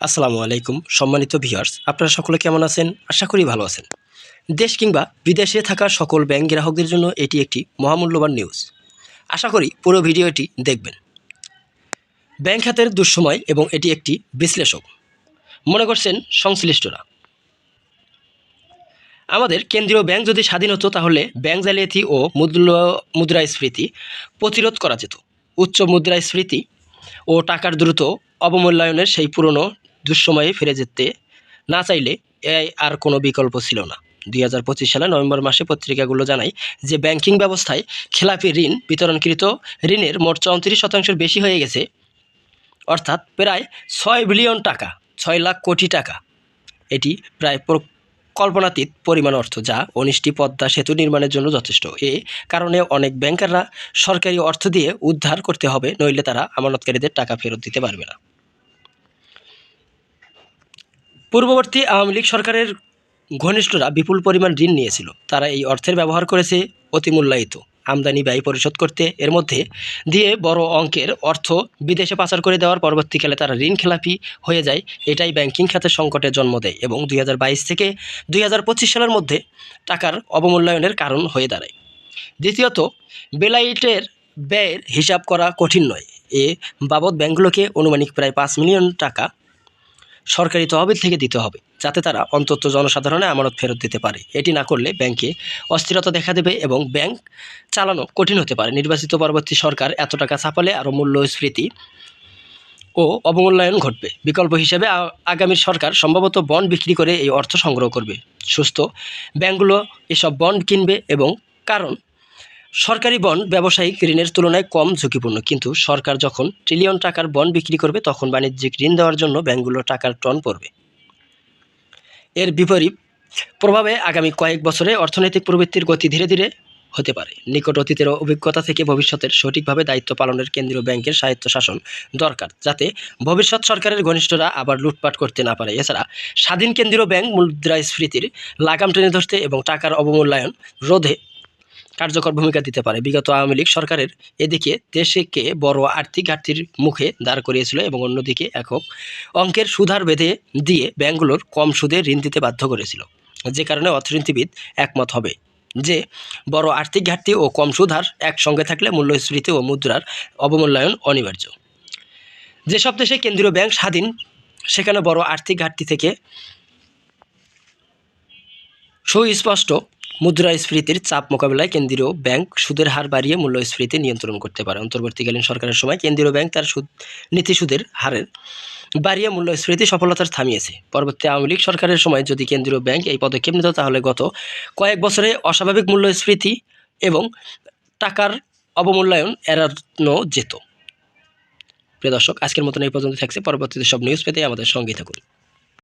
আসসালামু আলাইকুম, সম্মানিত ভিউয়ার্স। আপনারা সকলে কেমন আছেন? আশা করি ভালো আছেন। দেশ কিংবা বিদেশে থাকা সকল ব্যাংক গ্রাহকদের জন্য এটি একটি মহামূল্যবান নিউজ। আশা করি পুরো ভিডিওটি দেখবেন। ব্যাংক খাতের দুঃসময় এবং এটি একটি বিশ্লেষক। মনে করছেন সংশ্লিষ্টরা। আমাদের কেন্দ্রীয় ব্যাংক যদি স্বাধীন হতো তাহলে ব্যাংক জালিয়াতি ও মূল্য মুদ্রাস্ফীতি প্রতিরোধ করা যেত। উচ্চ মুদ্রাস্ফীতি ও টাকার দ্রুত অবমূল্যায়নের সেই পুরনো দুঃসময়ে ফিরে যেতে না চাইলে এআই আর কোনো বিকল্প ছিল না। দুই হাজার পঁচিশ সালে নভেম্বর মাসে পত্রিকাগুলো জানায় যে ব্যাংকিং ব্যবস্থায় খেলাপি ঋণ, বিতরণকৃত ঋণের মোট চৌত্রিশ শতাংশের বেশি হয়ে গেছে। অর্থাৎ প্রায় ছয় বিলিয়ন টাকা, ছয় লাখ কোটি টাকা। এটি প্রায় প্র- কল্পনাতীত পরিমাণ অর্থ যা উনিশটি পদ্মা সেতু নির্মাণের জন্য যথেষ্ট। এ কারণে অনেক ব্যাংকাররা সরকারি অর্থ দিয়ে উদ্ধার করতে হবে, নইলে তারা আমানতকারীদের টাকা ফেরত দিতে পারবে না। পূর্ববর্তী আওয়ামী লীগ সরকারের ঘনিষ্ঠরা বিপুল পরিমাণ ঋণ নিয়েছিল। তারা এই অর্থের ব্যবহার করেছে অতিমূল্যায়িত আমদানি ব্যয় পরিশোধ করতে। এর মধ্যে দিয়ে বড় অঙ্কের অর্থ বিদেশে পাচার করে দেওয়ার পরবর্তীকালে তারা ঋণ খেলাপি হয়ে যায়। এটাই ব্যাংকিং খাতের সংকটের জন্ম দেয় এবং দুই হাজার বাইশ থেকে দুই হাজার পঁচিশ সালের মধ্যে টাকার অবমূল্যায়নের কারণ হয়ে দাঁড়ায়। দ্বিতীয়ত, বেলাইটের ব্যয়ের হিসাব করা কঠিন নয়। এ বাবদ ব্যাংকগুলোকে আনুমানিক প্রায় পাঁচ মিলিয়ন টাকা সরকারি তহবিল থেকে দিতে হবে, যাতে তারা অন্তত জনসাধারণের আমানত ফেরত দিতে পারে। এটি না করলে ব্যাংকে অস্থিরতা দেখা দেবে এবং ব্যাংক চালানো কঠিন হতে পারে। নির্বাচিত পরবর্তী সরকার এত টাকা ছাপালে আরও মূল্যস্ফীতি ও অবমূল্যায়ন ঘটবে। বিকল্প হিসেবে আ- আগামী সরকার সম্ভবত বন্ড বিক্রি করে এই অর্থ সংগ্রহ করবে। সুস্থ ব্যাংকগুলো এসব বন্ড কিনবে এবং কারণ সরকারি বন্ড ব্যবসায়িক ঋণের তুলনায় কম ঝুঁকিপূর্ণ, কিন্তু সরকার যখন ট্রিলিয়ন টাকার বন্ড বিক্রি করবে, তখন বাণিজ্যিক ঋণ দেওয়ার জন্য ব্যাংকগুলো টাকার টন পড়বে। এর বিপরীত প্রভাবে আগামী কয়েক বছরে অর্থনৈতিক প্রবৃত্তির গতি ধীরে ধীরে হতে পারে। নিকট অতীতের অভিজ্ঞতা থেকে ভবিষ্যতের সঠিকভাবে দায়িত্ব পালনের কেন্দ্রীয় ব্যাংকের স্বায়ত্তশাসন দরকার, যাতে ভবিষ্যৎ সরকারের ঘনিষ্ঠরা আবার লুটপাট করতে না পারে। এছাড়া স্বাধীন কেন্দ্রীয় ব্যাংক মুদ্রাস্ফীতির লাগাম টেনে ধরতে এবং টাকার অবমূল্যায়ন রোধে কার্যকর ভূমিকা দিতে পারে। বিগত আওয়ামী লীগ সরকারের এদিকে দেশকে বড় আর্থিক ঘাটতির মুখে দাঁড় করিয়েছিল এবং অন্যদিকে একক অঙ্কের সুধার বেঁধে দিয়ে ব্যাংকগুলোর কম সুদে ঋণ দিতে বাধ্য করেছিল। যে কারণে অর্থনীতিবিদ একমত হবে যে, বড় আর্থিক ঘাটতি ও কম সুধার একসঙ্গে থাকলে মূল্যস্ফীতি ও মুদ্রার অবমূল্যায়ন অনিবার্য। যেসব দেশে কেন্দ্রীয় ব্যাংক স্বাধীন, সেখানে বড় আর্থিক ঘাটতি থেকে সুস্পষ্ট মুদ্রাস্ফীতির চাপ মোকাবেলায় কেন্দ্রীয় ব্যাংক সুদের হার বাড়িয়ে মূল্যস্ফীতি নিয়ন্ত্রণ করতে পারে। অন্তর্বর্তীকালীন সরকারের সময় কেন্দ্রীয় ব্যাংক তার সুদ, নীতি সুদের হারের বাড়িয়ে মূল্যস্ফীতি সফলতার থামিয়েছে। পরবর্তী আওয়ামী লীগ সরকারের সময় যদি কেন্দ্রীয় ব্যাংক এই পদক্ষেপ নিত, তাহলে গত কয়েক বছরে অস্বাভাবিক মূল্যস্ফীতি এবং টাকার অবমূল্যায়ন এড়ানো যেত। প্রিয় দর্শক, আজকের মতন এই পর্যন্ত থাকছে। পরবর্তীতে সব নিউজ পেতে আমাদের সঙ্গেই থাকুন।